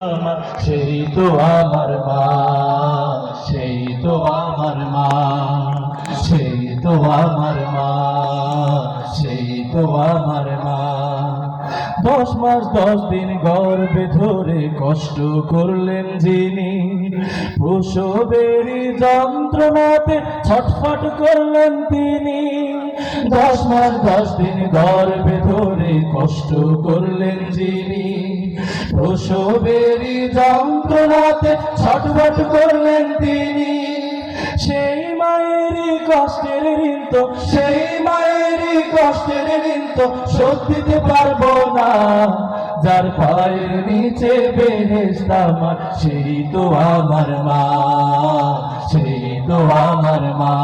আমার, সেই তো আমার মা, সেই তো আমার মা, সেই তো আমার মা, সেই তো আমার মা। দশ মাস, দশ দিন গর্ভে ধরে কষ্ট করলেন যিনি, প্রসবের যন্ত্রণাতে ছটফট করলেন তিনি। দশ মাস, দশ দিন গর্ভে ধরে কষ্ট করলেন যিনি প্রসবের যন্ত্রণাতে ছটফট করলেন তিনি। সেই মায়ের কষ্টের ঋণ সেই মায়ের কষ্টের ঋণ তো পারব না। যার পায়ের নিচে বেহেস্ত আমার সেই তো আমার মা, সেই তো আমার মা,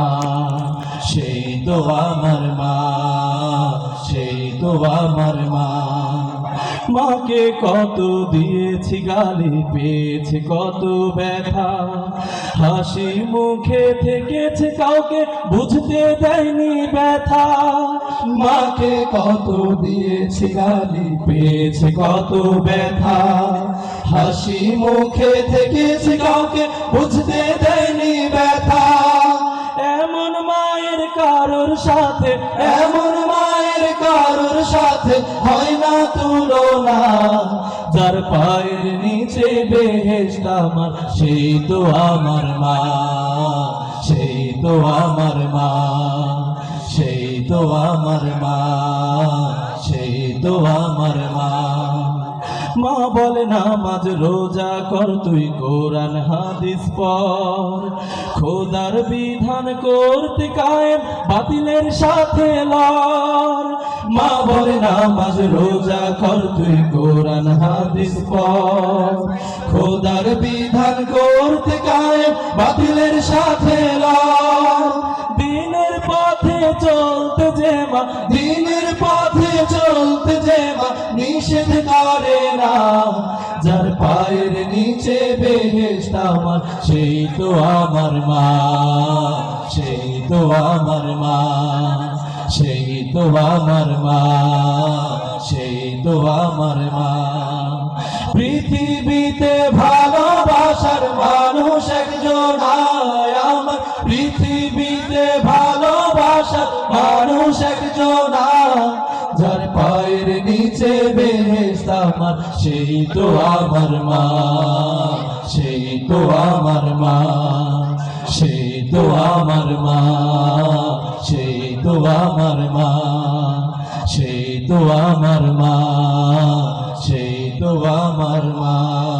সেই তো আমার মা, সেই তো আমার মা। মাকে কত দিয়েছি, গালি পেয়েছে কত ব্যথা। হাসি মুখে থেকেছে কাউকে, বুঝতে দেয়নি ব্যথা। মাকে কত দিয়েছি, গালি পেয়েছে কত ব্যথা। হাসি মুখে থেকেছে কাউকে, বুঝতে দেয়নি ব্যথা। এমন মায়ের কারোর সাথে, এমন সাথে হয় না তুলনা। যার পায়ের নিচে বেহেস্ত আমার, সেই তো আমার মা। সেই তো আমার মা। সেই তো আমার মা। সেই তো আমার মা। মা বলে নামাজ রোজা কর, তুই কোরআন, হাদিস পর খোদার বিধান করতে কায়েম, বাতিলের সাথে লর মা বলে নামাজ রোজা কর তুই কোরআন, হাদিস পর খোদার বিধান করতে কায়েম বাতিলের সাথে দিনের পথে চলতে যে মা দিনের পথে চলতে যে মা নিষেধ করে না। যার পায়ের নিচে বেহেস্ত আমার, সেই তো আমার মা, সেই তো আমার মা। তো আমার মা, সেই তো আমার মা। পৃথিবীতে ভালোবাসার মানুষ একজন পৃথিবীতে ভালোবাসার মানুষ একজন। যার পায়ের নিচে বেহেস্ত আমার, সেই তো আমার মা, সেই তো আমার মা, সেই তো আমার মা। তো আমার মা সেই তো আমার মা সেই তো আমার মা।